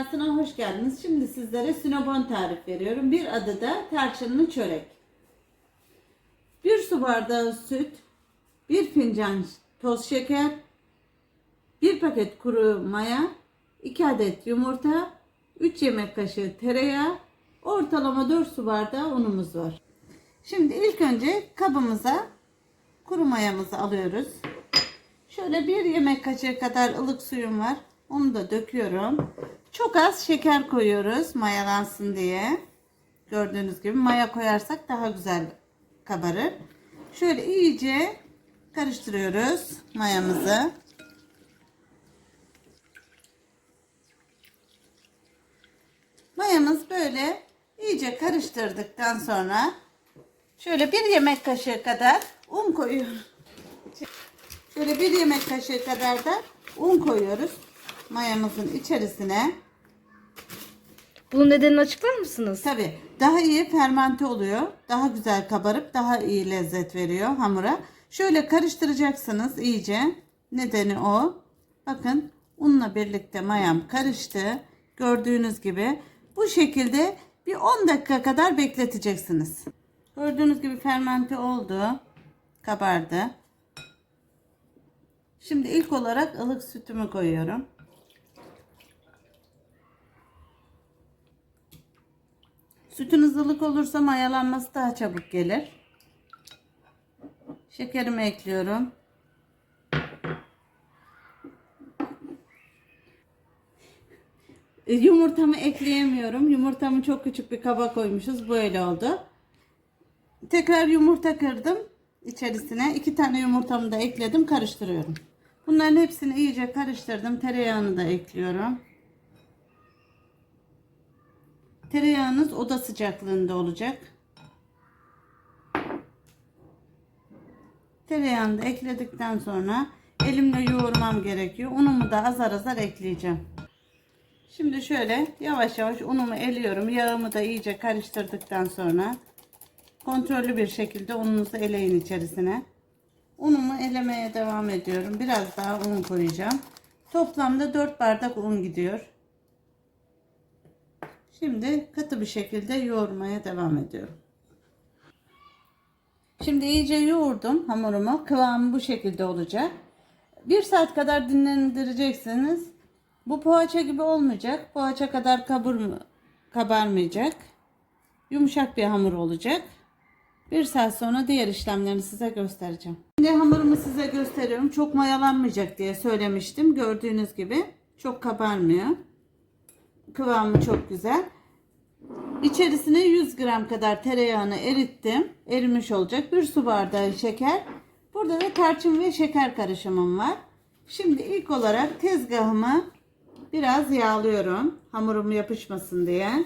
dünyasına hoş geldiniz. Şimdi sizlere sinobon tarif veriyorum. Bir adı da tarçınlı çörek. Bir su bardağı süt, bir fincan toz şeker, bir paket kuru maya, 2 adet yumurta, 3 yemek kaşığı tereyağı, ortalama 4 su bardağı unumuz var. Şimdi ilk önce kabımıza kuru mayamızı alıyoruz. Şöyle bir yemek kaşığı kadar ılık suyum var. Onu da döküyorum. Çok az şeker koyuyoruz mayalansın diye. Gördüğünüz gibi maya koyarsak daha güzel kabarır. Şöyle iyice karıştırıyoruz mayamızı. Mayamız böyle iyice karıştırdıktan sonra şöyle bir yemek kaşığı kadar un koyuyorum. Şöyle bir yemek kaşığı kadar da un koyuyoruz mayamızın içerisine. Bunun nedenini açıklar mısınız? Tabi daha iyi fermente oluyor. Daha güzel kabarıp daha iyi lezzet veriyor hamura. Şöyle karıştıracaksınız iyice. Nedeni o. Bakın unla birlikte mayam karıştı. Gördüğünüz gibi bu şekilde bir 10 dakika kadar bekleteceksiniz. Gördüğünüz gibi fermente oldu. Kabardı. Şimdi ilk olarak ılık sütümü koyuyorum. Sütünüz ılık olursa mayalanması daha çabuk gelir. Şekerimi ekliyorum. E, Yumurtamı ekleyemiyorum. Yumurtamı çok küçük bir kaba koymuşuz. Böyle oldu. Tekrar yumurta kırdım içerisine. iki tane yumurtamı da ekledim. Karıştırıyorum. Bunların hepsini iyice karıştırdım. Tereyağını da ekliyorum. Tereyağınız oda sıcaklığında olacak. Tereyağını da ekledikten sonra elimle yoğurmam gerekiyor. Unumu da azar azar ekleyeceğim. Şimdi şöyle yavaş yavaş unumu eliyorum. Yağımı da iyice karıştırdıktan sonra kontrollü bir şekilde ununuzu eleyin içerisine. Unumu elemeye devam ediyorum. Biraz daha un koyacağım. Toplamda 4 bardak un gidiyor. Şimdi katı bir şekilde yoğurmaya devam ediyorum. Şimdi iyice yoğurdum hamurumu. Kıvamı bu şekilde olacak. Bir saat kadar dinlendireceksiniz. Bu poğaça gibi olmayacak. Poğaça kadar kabur kabarmayacak. Yumuşak bir hamur olacak. Bir saat sonra diğer işlemlerini size göstereceğim. Şimdi hamurumu size gösteriyorum. Çok mayalanmayacak diye söylemiştim. Gördüğünüz gibi çok kabarmıyor. Kıvamı çok güzel. İçerisine 100 gram kadar tereyağını erittim. Erimiş olacak. Bir su bardağı şeker. Burada da tarçın ve şeker karışımım var. Şimdi ilk olarak tezgahımı biraz yağlıyorum. Hamurum yapışmasın diye.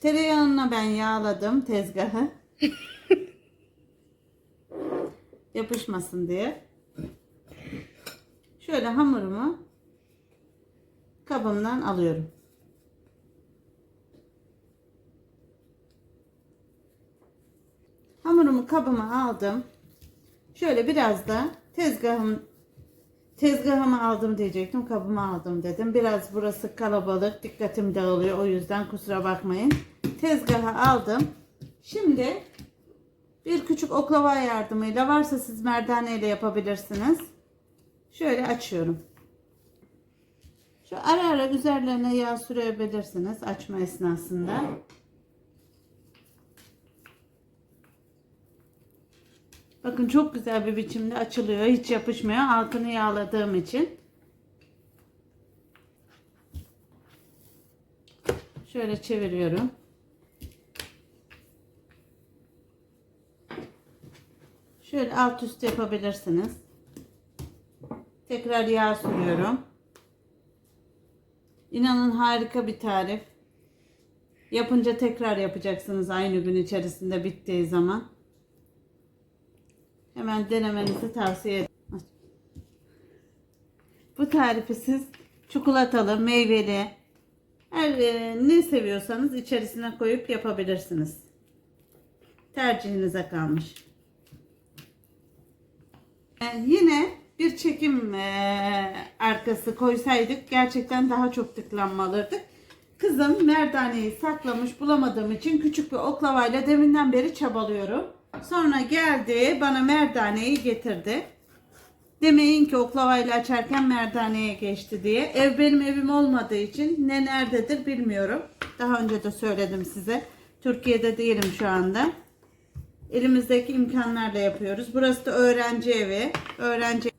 Tereyağına ben yağladım tezgahı. Yapışmasın diye. Şöyle hamurumu kabımdan alıyorum. Hamurumu kabıma aldım. Şöyle biraz da tezgahım tezgahımı aldım diyecektim. Kabıma aldım dedim. Biraz burası kalabalık. Dikkatim dağılıyor. O yüzden kusura bakmayın. Tezgaha aldım. Şimdi bir küçük oklava yardımıyla varsa siz merdaneyle yapabilirsiniz. Şöyle açıyorum. Şu ara ara üzerlerine yağ sürebilirsiniz açma esnasında. Bakın çok güzel bir biçimde açılıyor. Hiç yapışmıyor. Altını yağladığım için. Şöyle çeviriyorum. Şöyle alt üst yapabilirsiniz. Tekrar yağ sürüyorum. İnanın harika bir tarif. Yapınca tekrar yapacaksınız aynı gün içerisinde bittiği zaman. Hemen denemenizi tavsiye ederim. Bu tarifi siz çikolatalı, meyveli, her e, ne seviyorsanız içerisine koyup yapabilirsiniz. Tercihinize kalmış. E, yine bir çekim eee, arkası koysaydık gerçekten daha çok tıklanmalıydık. Kızım merdaneyi saklamış bulamadığım için küçük bir oklavayla deminden beri çabalıyorum. Sonra geldi bana merdaneyi getirdi. Demeyin ki oklavayla açarken merdaneye geçti diye. Ev benim evim olmadığı için ne nerededir bilmiyorum. Daha önce de söyledim size. Türkiye'de değilim şu anda. Elimizdeki imkanlarla yapıyoruz. Burası da öğrenci evi. Öğrenci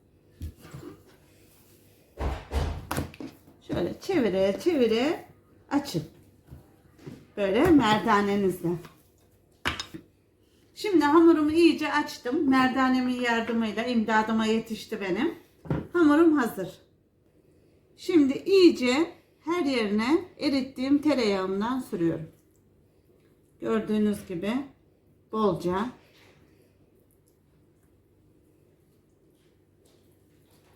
çevire çevire açın. Böyle merdanenizle. Şimdi hamurumu iyice açtım. Merdanemin yardımıyla imdadıma yetişti benim. Hamurum hazır. Şimdi iyice her yerine erittiğim tereyağımdan sürüyorum. Gördüğünüz gibi bolca.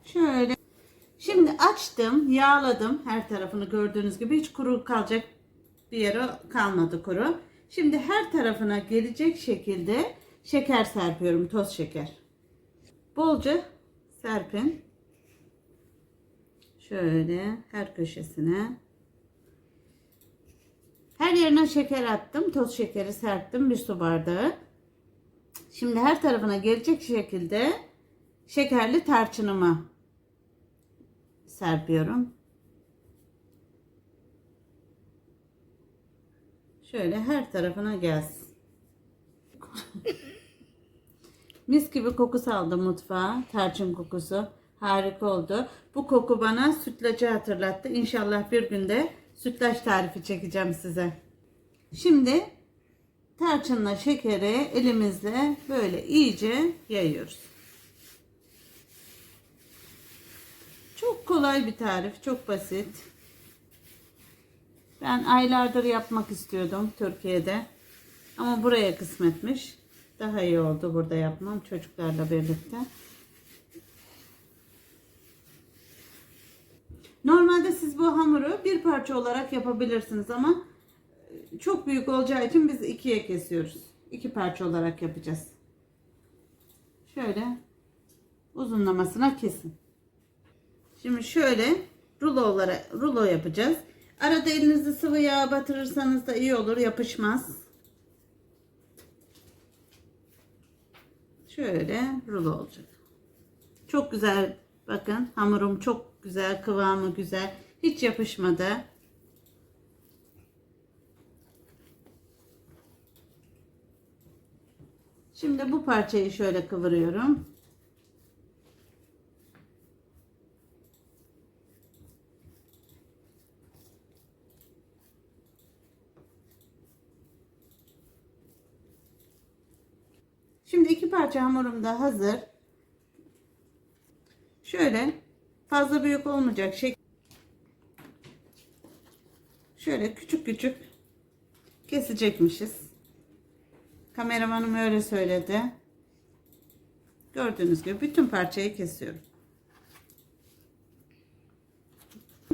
Şöyle. Şimdi açtım, yağladım her tarafını gördüğünüz gibi hiç kuru kalacak bir yere kalmadı kuru. Şimdi her tarafına gelecek şekilde şeker serpiyorum, toz şeker. Bolca serpin. Şöyle her köşesine. Her yerine şeker attım. Toz şekeri serptim bir su bardağı. Şimdi her tarafına gelecek şekilde şekerli tarçınımı serpiyorum. Şöyle her tarafına gelsin. Mis gibi koku saldı mutfağa. Tarçın kokusu. Harika oldu. Bu koku bana sütlacı hatırlattı. İnşallah bir günde sütlaç tarifi çekeceğim size. Şimdi tarçınla şekeri elimizle böyle iyice yayıyoruz. Çok kolay bir tarif, çok basit. Ben aylardır yapmak istiyordum Türkiye'de. Ama buraya kısmetmiş. Daha iyi oldu burada yapmam çocuklarla birlikte. Normalde siz bu hamuru bir parça olarak yapabilirsiniz ama çok büyük olacağı için biz ikiye kesiyoruz. İki parça olarak yapacağız. Şöyle uzunlamasına kesin. Şimdi şöyle rulo olarak rulo yapacağız. Arada elinizi sıvı yağ batırırsanız da iyi olur, yapışmaz. Şöyle rulo olacak. Çok güzel. Bakın hamurum çok güzel, kıvamı güzel. Hiç yapışmadı. Şimdi bu parçayı şöyle kıvırıyorum. Şimdi iki parça hamurum da hazır. Şöyle fazla büyük olmayacak şey. Şöyle küçük küçük kesecekmişiz. Kameramanım öyle söyledi. Gördüğünüz gibi bütün parçayı kesiyorum.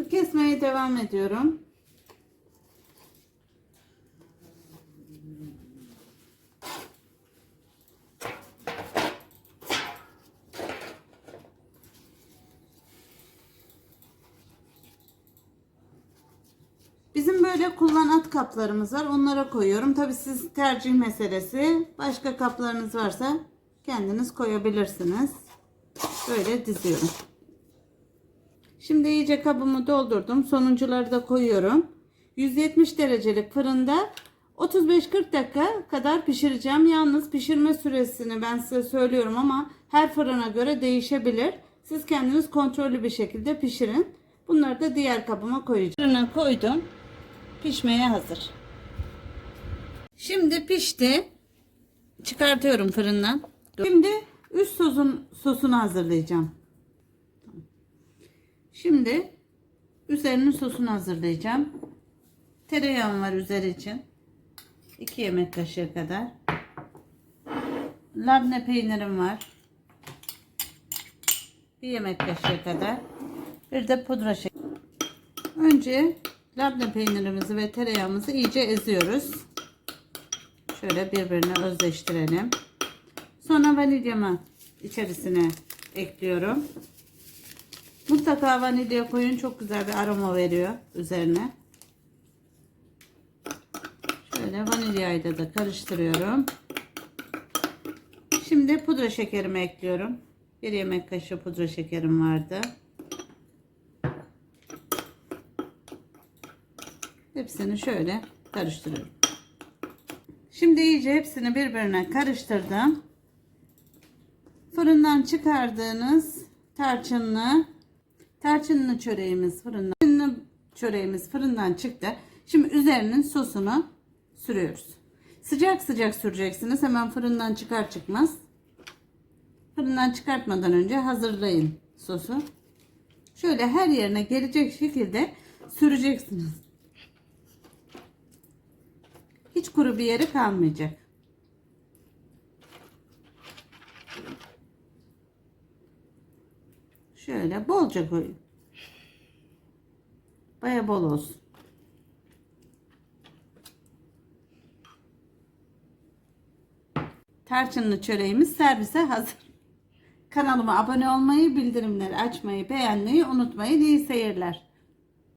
Kesmeye devam ediyorum. Böyle kullanat kaplarımız var. Onlara koyuyorum. Tabi siz tercih meselesi. Başka kaplarınız varsa kendiniz koyabilirsiniz. Böyle diziyorum. Şimdi iyice kabımı doldurdum. Sonuncuları da koyuyorum. 170 derecelik fırında 35-40 dakika kadar pişireceğim. Yalnız pişirme süresini ben size söylüyorum ama her fırına göre değişebilir. Siz kendiniz kontrollü bir şekilde pişirin. Bunları da diğer kabıma koyacağım. Fırına koydum. Pişmeye hazır. Şimdi pişti. Çıkartıyorum fırından. Şimdi üst sosun sosunu hazırlayacağım. Şimdi üzerinin sosunu hazırlayacağım. Tereyağım var üzeri için. 2 yemek kaşığı kadar. Labne peynirim var. 1 yemek kaşığı kadar. Bir de pudra şekeri. Önce labne peynirimizi ve tereyağımızı iyice eziyoruz. Şöyle birbirine özleştirelim. Sonra vanilyamı içerisine ekliyorum. Mutlaka vanilya koyun çok güzel bir aroma veriyor üzerine. Şöyle vanilyayı da, da karıştırıyorum. Şimdi pudra şekerimi ekliyorum. Bir yemek kaşığı pudra şekerim vardı. Hepsini şöyle karıştırıyorum. Şimdi iyice hepsini birbirine karıştırdım. Fırından çıkardığınız tarçınlı tarçınlı çöreğimiz fırından tarçınlı çöreğimiz fırından çıktı. Şimdi üzerinin sosunu sürüyoruz. Sıcak sıcak süreceksiniz. Hemen fırından çıkar çıkmaz. Fırından çıkartmadan önce hazırlayın sosu. Şöyle her yerine gelecek şekilde süreceksiniz. Hiç kuru bir yeri kalmayacak. Şöyle bolca koyun. Baya bol olsun. Tarçınlı çöreğimiz servise hazır. Kanalıma abone olmayı, bildirimleri açmayı, beğenmeyi unutmayın. İyi seyirler.